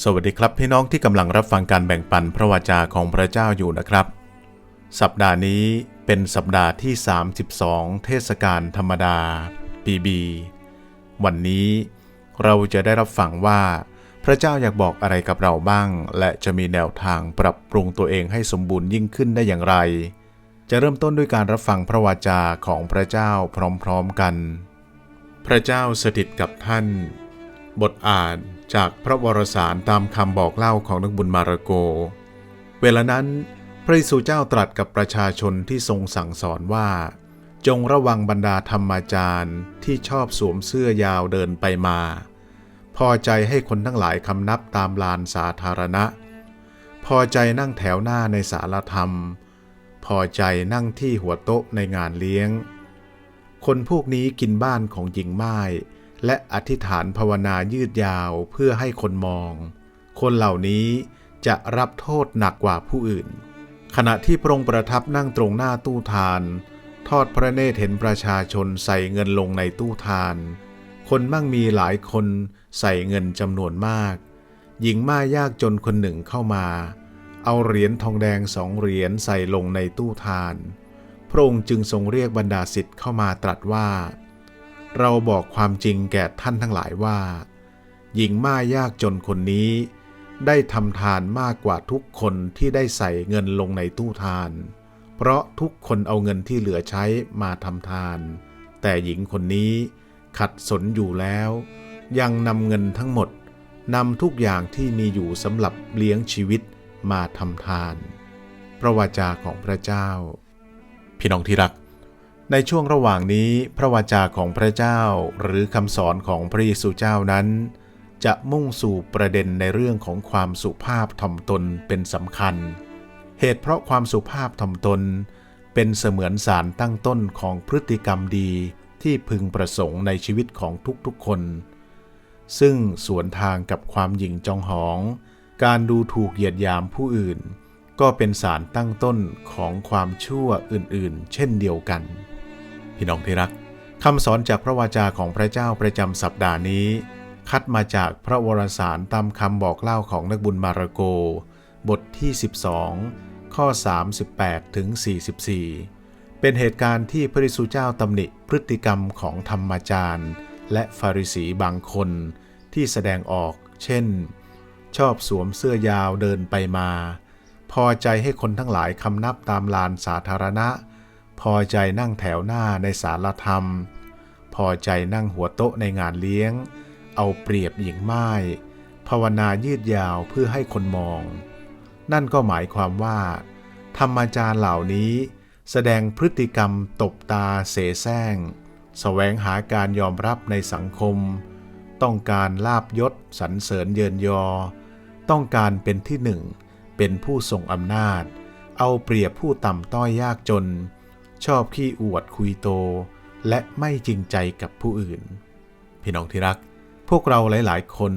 สวัสดีครับพี่น้องที่กำลังรับฟังการแบ่งปันพระวจาของพระเจ้าอยู่นะครับ สัปดาห์นี้เป็นสัปดาห์ที่ 32 เทศกาลธรรมดาปีบีวันนี้เราจะได้รับฟังว่า พระเจ้าอยากบอกอะไรกับเราบ้าง และจะมีแนวทางปรับปรุงตัวเองให้สมบูรณ์ยิ่งขึ้นได้อย่างไร จะเริ่มต้นด้วยการรับฟังพระวจาของพระเจ้าพร้อมๆกัน พระเจ้าสถิตกับท่าน บทอ่านจากพระวรสารตามคำบอกเล่าของนักบุญมาระโก เวลานั้น พระเยซูเจ้าตรัสกับประชาชนที่ทรงสั่งสอนว่า จงระวังบรรดาธรรมาจารย์ที่ชอบสวมเสื้อยาวเดินไปมา พอใจให้คนทั้งหลายคำนับตามลานสาธารณะ พอใจนั่งแถวหน้าในสารธรรม พอใจนั่งที่หัวโต๊ะในงานเลี้ยง คนพวกนี้กินบ้านของหญิงไม้ และอธิษฐานภาวนายืดยาวเพื่อให้คนมอง คนเหล่านี้จะรับโทษหนักกว่าผู้อื่น ขณะที่พระองค์ประทับนั่งตรงหน้าตู้ทาน ทอดพระเนตรเห็นประชาชนใส่เงินลงในตู้ทาน คนมั่งมีหลายคนใส่เงินจำนวนมาก หญิงม่ายยากจนคนหนึ่งเข้ามา เอาเหรียญทองแดงสองเหรียญใส่ลงในตู้ทาน พระองค์จึงทรงเรียกบรรดาสิทธิ์เข้ามาตรัสว่า เราบอกความจริงแก่ท่านทั้งหลายว่า หญิงม่ายยากจนคนนี้ ได้ทำทานมากกว่าทุกคนที่ได้ใส่เงินลงในตู้ทาน เพราะทุกคนเอาเงินที่เหลือใช้มาทำทาน แต่หญิงคนนี้ขัดสนอยู่แล้ว ยังนำเงินทั้งหมดนำทุกอย่างที่มีอยู่สำหรับเลี้ยงชีวิตมาทำทาน พระวาจาของพระเจ้า พี่น้องที่รัก ในช่วงระหว่างนี้พระวาจาของพระเจ้าหรือคำสอนของพระเยซูเจ้านั้น จะมุ่งสู่ประเด็นในเรื่องของความสุภาพถ่อมตนเป็นสำคัญ เหตุเพราะความสุภาพถ่อมตน เป็นเสมือนสารตั้งต้นของพฤติกรรมดีที่พึงประสงค์ในชีวิตของทุกๆคน ซึ่งสวนทางกับความหยิ่งจองหอง การดูถูกเหยียดยามผู้อื่น ก็เป็นสารตั้งต้นของความชั่วอื่นๆ เช่นเดียวกัน พี่น้องที่รักคำสอนจากพระวาจาของพระเจ้าประจำสัปดาห์นี้ คัดมาจากพระวรสารตามคำบอกเล่าของนักบุญมาระโก บทที่ 12 ข้อ 38 ถึง 44 เป็นเหตุการณ์ที่พระสุเจ้าตำหนิพฤติกรรมของธรรมจารย์ และฟาริสีบางคนที่แสดงออก เช่น ชอบสวมเสื้อยาวเดินไปมา พอใจให้คนทั้งหลายคำนับตามลานสาธารณะ พอใจนั่งแถวหน้าในสารธรรม พอใจนั่งหัวโต๊ะในงานเลี้ยง เอาเปรียบหญิงไม้ภาวนายืดยาวเพื่อให้คนมอง นั่นก็หมายความว่า ธรรมาจารย์เหล่านี้ แสดงพฤติกรรมตบตาเสแสร้งแสวงหาการยอมรับในสังคม ต้องการลาบยศสรรเสริญเยินยอ ต้องการเป็นที่หนึ่ง เป็นผู้ทรงอำนาจ เอาเปรียบผู้ต่ำต้อยยากจน ชอบขี้อวดคุยโต และไม่จริงใจกับผู้อื่น พี่น้องที่รัก พวกเราหลาย ๆ คน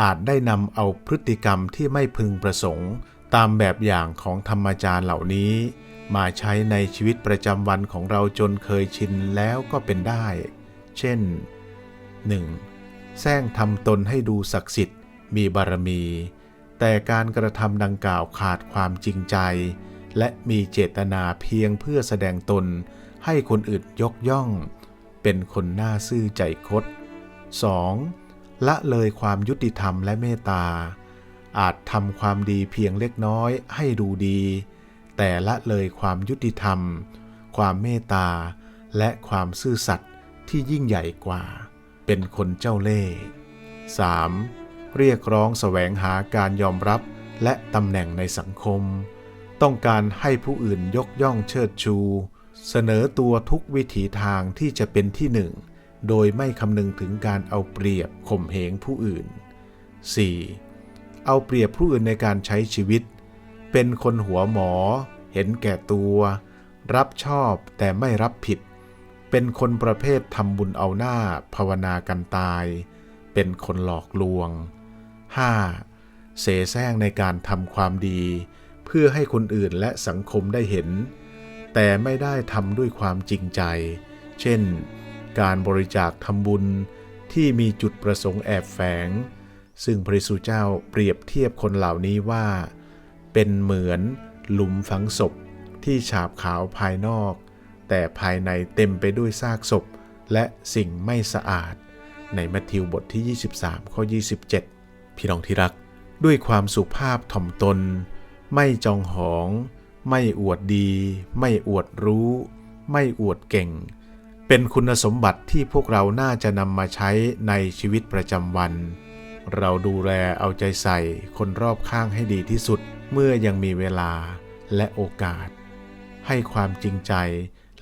อาจได้นำเอาพฤติกรรมที่ไม่พึงประสงค์ ตามแบบอย่างของธรรมจารย์เหล่านี้ มาใช้ในชีวิตประจำวันของเราจนเคยชินแล้วก็เป็นได้ เช่น 1. แซงทำตนให้ดูศักดิ์สิทธิ์ มีบารมี แต่การกระทำดังกล่าวขาดความจริงใจ และมีเจตนาเพียงเพื่อแสดงตนให้คนอื่นยกย่อง เป็นคนหน้าซื่อใจคด 2. ละเลยความยุติธรรมและเมตตา อาจทำความดีเพียงเล็กน้อยให้ดูดี แต่ละเลยความยุติธรรม ความเมตตา และความซื่อสัตย์ที่ยิ่งใหญ่กว่า เป็นคนเจ้าเล่ห์ 3. เรียกร้องแสวงหาการยอมรับและตำแหน่งในสังคม ต้องการให้ผู้อื่นยกย่องเชิดชู เสนอตัวทุกวิถีทางที่จะเป็นที่หนึ่ง โดยไม่คำนึงถึงการเอาเปรียบข่มเหงผู้อื่น 4. เอาเปรียบผู้อื่นในการใช้ชีวิต เป็นคนหัวหมอ เห็นแก่ตัว รับชอบแต่ไม่รับผิด เป็นคนประเภททำบุญเอาหน้า ภาวนากันตาย เป็นคนหลอกลวง 5. เสแสร้งในการทำความดี พื่อให้คนอื่นและสังคมได้เห็น แต่ไม่ได้ทำด้วยความจริงใจ เช่น การบริจาคทำบุญที่มีจุดประสงค์แอบแฝง ซึ่งพระเยซูเจ้าเปรียบเทียบคนเหล่านี้ว่า เป็นเหมือนหลุมฝังศพที่ฉาบขาวภายนอก แต่ภายในเต็มไปด้วยซากศพและสิ่งไม่สะอาด ในมัทธิวบทที่ 23 ข้อ 27 พี่น้องที่รัก ด้วยความสุภาพถ่อมตน ไม่จองหอง ไม่อวดดี ไม่อวดรู้ ไม่อวดเก่ง เป็นคุณสมบัติที่พวกเราน่าจะนำมาใช้ในชีวิตประจำวัน เราดูแลเอาใจใส่คนรอบข้างให้ดีที่สุดเมื่อยังมีเวลาและโอกาส ให้ความจริงใจ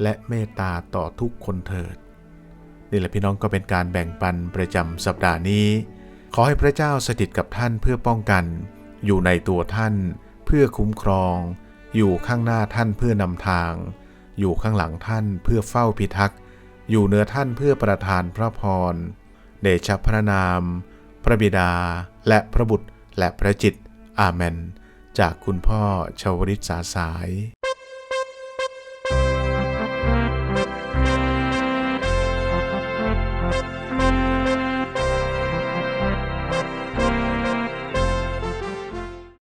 และเมตตาต่อทุกคนเถิด นี่แหละพี่น้องก็เป็นการแบ่งปันประจำสัปดาห์นี้ ขอให้พระเจ้าสถิตกับท่านเพื่อป้องกัน อยู่ในตัวท่าน เพื่อคุ้มครอง อยู่ข้างหน้าท่านเพื่อนำทาง อยู่ข้างหลังท่านเพื่อเฝ้าพิทักษ์ อยู่เหนือท่านเพื่อประทานพระพร เดชะพระนาม พระบิดา และพระบุตรและพระจิต อาเมน จากคุณพ่อชาวริตสาสาย